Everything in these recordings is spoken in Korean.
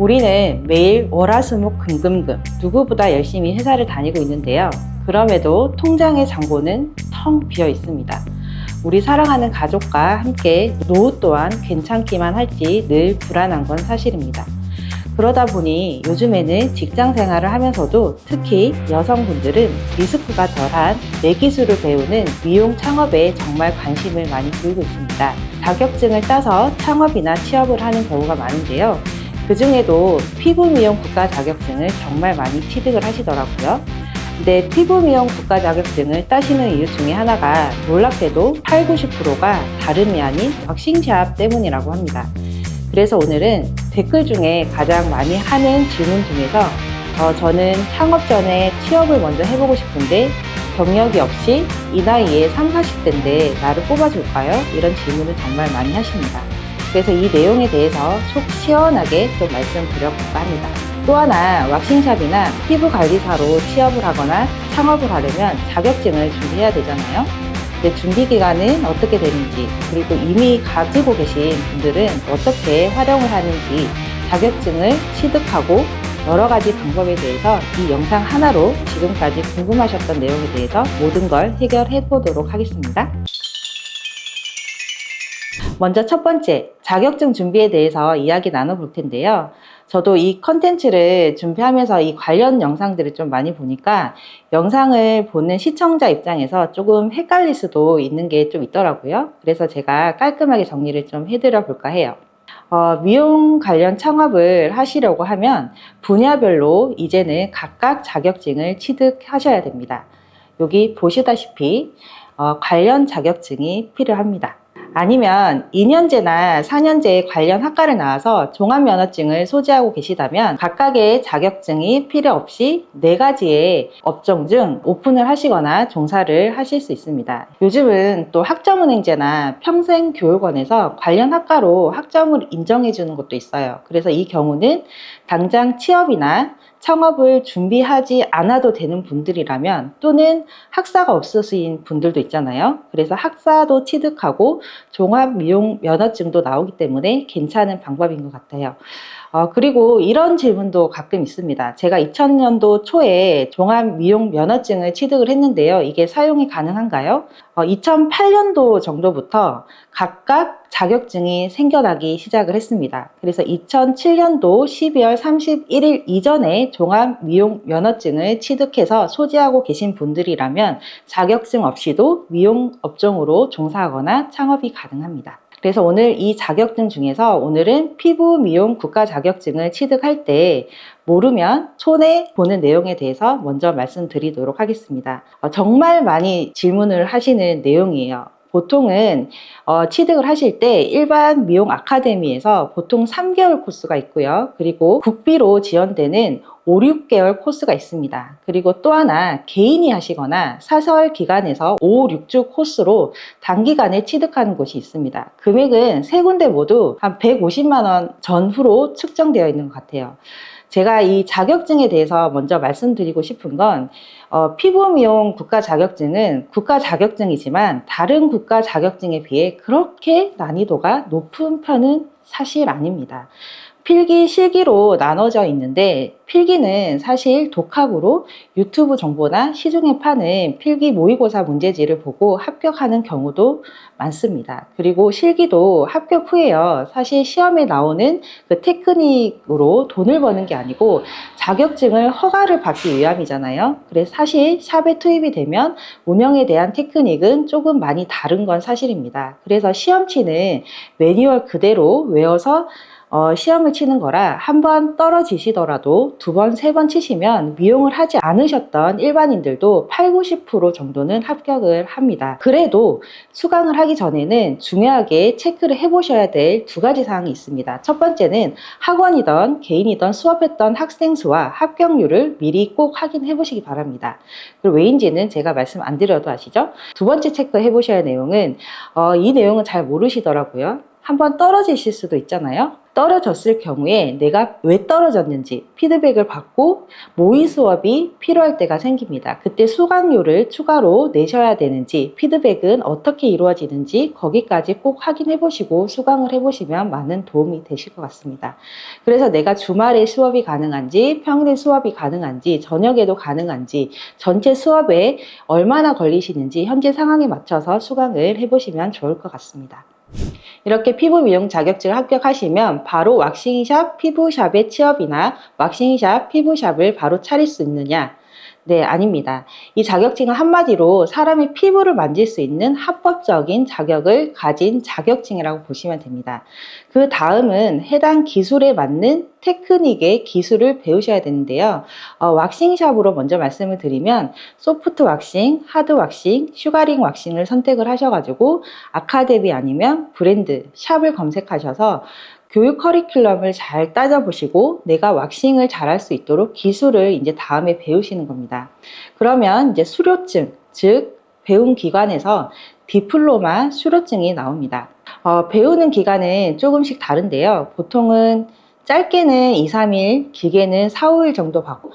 우리는 매일 월화수목 금금금 누구보다 열심히 회사를 다니고 있는데요. 그럼에도 통장의 잔고는 텅 비어 있습니다. 우리 사랑하는 가족과 함께 노후 또한 괜찮기만 할지 늘 불안한 건 사실입니다. 그러다 보니 요즘에는 직장 생활을 하면서도 특히 여성분들은 리스크가 덜한 내 기술을 배우는 미용 창업에 정말 관심을 많이 보이고 있습니다. 자격증을 따서 창업이나 취업을 하는 경우가 많은데요. 그 중에도 피부 미용 국가 자격증을 정말 많이 취득을 하시더라고요. 근데 피부 미용 국가 자격증을 따시는 이유 중에 하나가 놀랍게도 8, 90%가 다름이 아닌 왁싱샵 때문이라고 합니다. 그래서 오늘은 댓글 중에 가장 많이 하는 질문 중에서 어, 저는 창업 전에 취업을 먼저 해보고 싶은데 경력이 없이 이 나이에 3, 40대인데 나를 뽑아줄까요? 이런 질문을 정말 많이 하십니다. 그래서 이 내용에 대해서 속 시원하게 좀 말씀드려볼까 합니다. 또 하나 왁싱샵이나 피부 관리사로 취업을 하거나 창업을 하려면 자격증을 준비해야 되잖아요. 근데 준비 기간은 어떻게 되는지 그리고 이미 가지고 계신 분들은 어떻게 활용을 하는지 자격증을 취득하고 여러 가지 방법에 대해서 이 영상 하나로 지금까지 궁금하셨던 내용에 대해서 모든 걸 해결해 보도록 하겠습니다. 먼저 첫 번째, 자격증 준비에 대해서 이야기 나눠볼 텐데요. 저도 이 컨텐츠를 준비하면서 이 관련 영상들을 좀 많이 보니까 영상을 보는 시청자 입장에서 조금 헷갈릴 수도 있는 게 좀 있더라고요. 그래서 제가 깔끔하게 정리를 좀 해드려 볼까 해요. 어, 미용 관련 창업을 하시려고 하면 분야별로 이제는 각각 자격증을 취득하셔야 됩니다. 여기 보시다시피 어, 관련 자격증이 필요합니다. 아니면 2년제나 4년제 관련 학과를 나와서 종합면허증을 소지하고 계시다면 각각의 자격증이 필요 없이 네 가지의 업종 중 오픈을 하시거나 종사를 하실 수 있습니다. 요즘은 또 학점은행제나 평생교육원에서 관련 학과로 학점을 인정해 주는 것도 있어요. 그래서 이 경우는 당장 취업이나 창업을 준비하지 않아도 되는 분들이라면 또는 학사가 없으신 분들도 있잖아요. 그래서 학사도 취득하고 종합 미용 면허증도 나오기 때문에 괜찮은 방법인 것 같아요. 어, 그리고 이런 질문도 가끔 있습니다. 제가 2000년도 초에 종합 미용 면허증을 취득을 했는데요. 이게 사용이 가능한가요? 어, 2008년도 정도부터 각각 자격증이 생겨나기 시작을 했습니다. 그래서 2007년도 12월 31일 이전에 종합 미용 면허증을 취득해서 소지하고 계신 분들이라면 자격증 없이도 미용 업종으로 종사하거나 창업이 가능합니다. 그래서 오늘 이 자격증 중에서 오늘은 피부 미용 국가 자격증을 취득할 때 모르면 손해 보는 내용에 대해서 먼저 말씀드리도록 하겠습니다. 어, 정말 많이 질문을 하시는 내용이에요. 보통은 어, 취득을 하실 때 일반 미용 아카데미에서 보통 3개월 코스가 있고요. 그리고 국비로 지원되는 5, 6개월 코스가 있습니다. 그리고 또 하나 개인이 하시거나 사설 기관에서 5, 6주 코스로 단기간에 취득하는 곳이 있습니다. 금액은 세 군데 모두 한 150만 원 전후로 측정되어 있는 것 같아요. 제가 이 자격증에 대해서 먼저 말씀드리고 싶은 건 어, 피부 미용 국가 자격증은 국가 자격증이지만 다른 국가 자격증에 비해 그렇게 난이도가 높은 편은 사실 아닙니다. 필기, 실기로 나눠져 있는데 필기는 사실 독학으로 유튜브 정보나 시중에 파는 필기 모의고사 문제지를 보고 합격하는 경우도 많습니다. 그리고 실기도 합격 후에요. 사실 시험에 나오는 그 테크닉으로 돈을 버는 게 아니고 자격증을 허가를 받기 위함이잖아요. 그래서 사실 샵에 투입이 되면 운영에 대한 테크닉은 조금 많이 다른 건 사실입니다. 그래서 시험치는 매뉴얼 그대로 외워서 어, 시험을 치는 거라 한 번 떨어지시더라도 두 번, 세 번 치시면 미용을 하지 않으셨던 일반인들도 8, 90% 정도는 합격을 합니다. 그래도 수강을 하기 전에는 중요하게 체크를 해보셔야 될 두 가지 사항이 있습니다. 첫 번째는 학원이던 개인이던 수업했던 학생 수와 합격률을 미리 꼭 확인해 보시기 바랍니다. 그리고 왜인지는 제가 말씀 안 드려도 아시죠? 두 번째 체크해 보셔야 할 내용은 어, 이 내용은 잘 모르시더라고요. 한번 떨어지실 수도 있잖아요. 떨어졌을 경우에 내가 왜 떨어졌는지 피드백을 받고 모의 수업이 필요할 때가 생깁니다. 그때 수강료를 추가로 내셔야 되는지 피드백은 어떻게 이루어지는지 거기까지 꼭 확인해 보시고 수강을 해 보시면 많은 도움이 되실 것 같습니다. 그래서 내가 주말에 수업이 가능한지 평일에 수업이 가능한지 저녁에도 가능한지 전체 수업에 얼마나 걸리시는지 현재 상황에 맞춰서 수강을 해 보시면 좋을 것 같습니다. 이렇게 피부 미용 자격증을 합격하시면 바로 왁싱샵, 피부샵의 취업이나 왁싱샵, 피부샵을 바로 차릴 수 있느냐? 네, 아닙니다. 이 자격증은 한마디로 사람의 피부를 만질 수 있는 합법적인 자격을 가진 자격증이라고 보시면 됩니다. 그 다음은 해당 기술에 맞는 테크닉의 기술을 배우셔야 되는데요. 어, 왁싱샵으로 먼저 말씀을 드리면 소프트 왁싱, 하드 왁싱, 슈가링 왁싱을 선택을 하셔가지고 아카데미 아니면 브랜드 샵을 검색하셔서 교육 커리큘럼을 잘 따져보시고 내가 왁싱을 잘할 수 있도록 기술을 이제 다음에 배우시는 겁니다. 그러면 이제 수료증, 즉 배운 기관에서 디플로마 수료증이 나옵니다. 어, 배우는 기간은 조금씩 다른데요. 보통은 짧게는 2, 3일, 길게는 4, 5일 정도 받고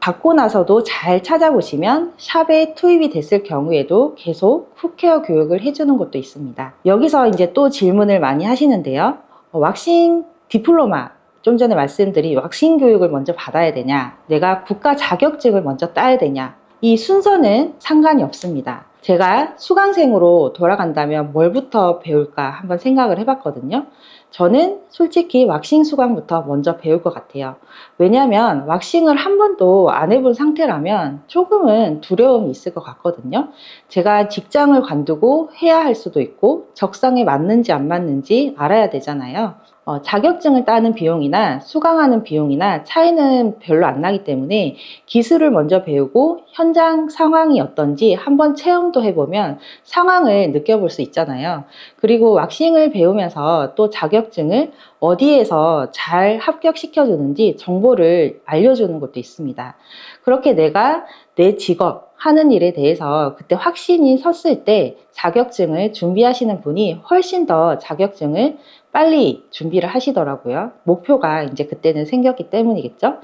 받고 나서도 잘 찾아보시면 샵에 투입이 됐을 경우에도 계속 훅케어 교육을 해주는 곳도 있습니다. 여기서 이제 또 질문을 많이 하시는데요. 어, 왁싱 디플로마 좀 전에 말씀드린 왁싱 교육을 먼저 받아야 되냐 내가 국가 자격증을 먼저 따야 되냐 이 순서는 상관이 없습니다 제가 수강생으로 돌아간다면 뭘부터 배울까 한번 생각을 해봤거든요. 저는 솔직히 왁싱 수강부터 먼저 배울 것 같아요. 왜냐하면 왁싱을 한 번도 안 해본 상태라면 조금은 두려움이 있을 것 같거든요. 제가 직장을 관두고 해야 할 수도 있고 적성에 맞는지 안 맞는지 알아야 되잖아요. 어, 자격증을 따는 비용이나 수강하는 비용이나 차이는 별로 안 나기 때문에 기술을 먼저 배우고 현장 상황이 어떤지 한번 체험도 해보면 상황을 느껴볼 수 있잖아요. 그리고 왁싱을 배우면서 또 자격증을 어디에서 잘 합격시켜주는지 정보를 알려주는 것도 있습니다. 그렇게 내가 내 직업, 하는 일에 대해서 그때 확신이 섰을 때 자격증을 준비하시는 분이 훨씬 더 자격증을 빨리 준비를 하시더라고요. 목표가 이제 그때는 생겼기 때문이겠죠.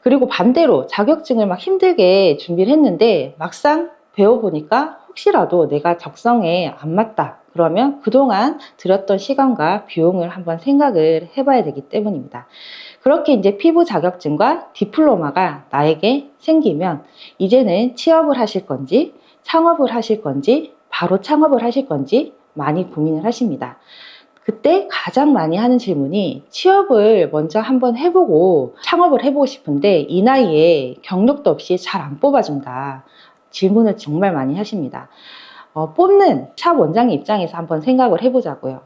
그리고 반대로 자격증을 막 힘들게 준비를 했는데 막상 배워보니까 혹시라도 내가 적성에 안 맞다. 그러면 그동안 들였던 시간과 비용을 한번 생각을 해봐야 되기 때문입니다. 그렇게 이제 피부 자격증과 디플로마가 나에게 생기면 이제는 취업을 하실 건지 창업을 하실 건지 바로 창업을 하실 건지 많이 고민을 하십니다. 그때 가장 많이 하는 질문이 취업을 먼저 한번 해보고 창업을 해보고 싶은데 이 나이에 경력도 없이 잘 안 뽑아준다. 질문을 정말 많이 하십니다. 어, 뽑는 샵 원장의 입장에서 한번 생각을 해보자고요.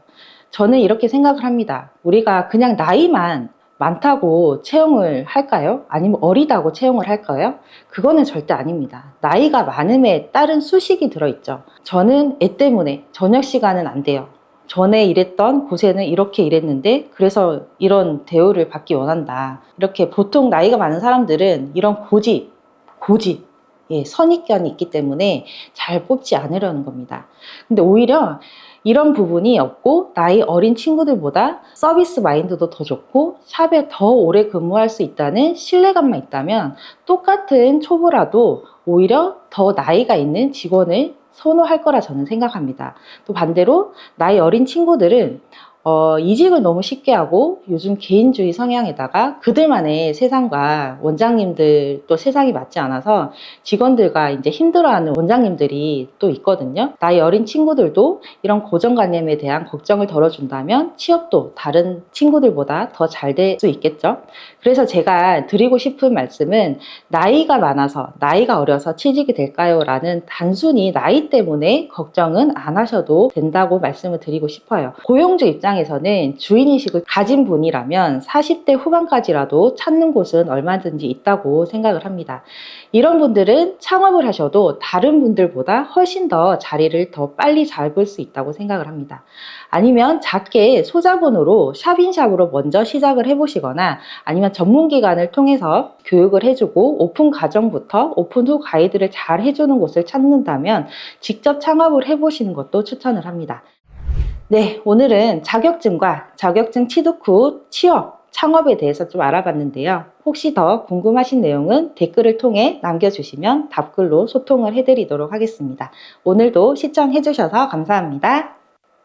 저는 이렇게 생각을 합니다. 우리가 그냥 나이만 많다고 채용을 할까요? 아니면 어리다고 채용을 할까요? 그거는 절대 아닙니다. 나이가 많음에 따른 수식이 들어있죠. 저는 애 때문에 저녁 시간은 안 돼요. 전에 일했던 곳에는 이렇게 일했는데 그래서 이런 대우를 받기 원한다. 이렇게 보통 나이가 많은 사람들은 이런 고집, 고집, 예, 선입견이 있기 때문에 잘 뽑지 않으려는 겁니다. 근데 오히려 이런 부분이 없고 나이 어린 친구들보다 서비스 마인드도 더 좋고 샵에 더 오래 근무할 수 있다는 신뢰감만 있다면 똑같은 초보라도 오히려 더 나이가 있는 직원을 선호할 거라 저는 생각합니다. 또 반대로 나이 어린 친구들은 어, 이직을 너무 쉽게 하고 요즘 개인주의 성향에다가 그들만의 세상과 원장님들 또 세상이 맞지 않아서 직원들과 이제 힘들어하는 원장님들이 또 있거든요. 나이 어린 친구들도 이런 고정관념에 대한 걱정을 덜어준다면 취업도 다른 친구들보다 더 잘 될 수 있겠죠. 그래서 제가 드리고 싶은 말씀은 나이가 많아서 나이가 어려서 취직이 될까요? 라는 단순히 나이 때문에 걱정은 안 하셔도 된다고 말씀을 드리고 싶어요. 고용주 입장에서는 주인의식을 가진 분이라면 40대 후반까지라도 찾는 곳은 얼마든지 있다고 생각을 합니다. 이런 분들은 창업을 하셔도 다른 분들보다 훨씬 더 자리를 더 빨리 잡을 수 있다고 생각을 합니다. 아니면 작게 소자본으로 샵인샵으로 먼저 시작을 해보시거나 아니면 전문기관을 통해서 교육을 해주고 오픈 과정부터 오픈 후 가이드를 잘 해주는 곳을 찾는다면 직접 창업을 해보시는 것도 추천을 합니다. 네, 오늘은 자격증과 자격증 취득 후 취업, 창업에 대해서 좀 알아봤는데요. 혹시 더 궁금하신 내용은 댓글을 통해 남겨주시면 답글로 소통을 해드리도록 하겠습니다. 오늘도 시청해주셔서 감사합니다.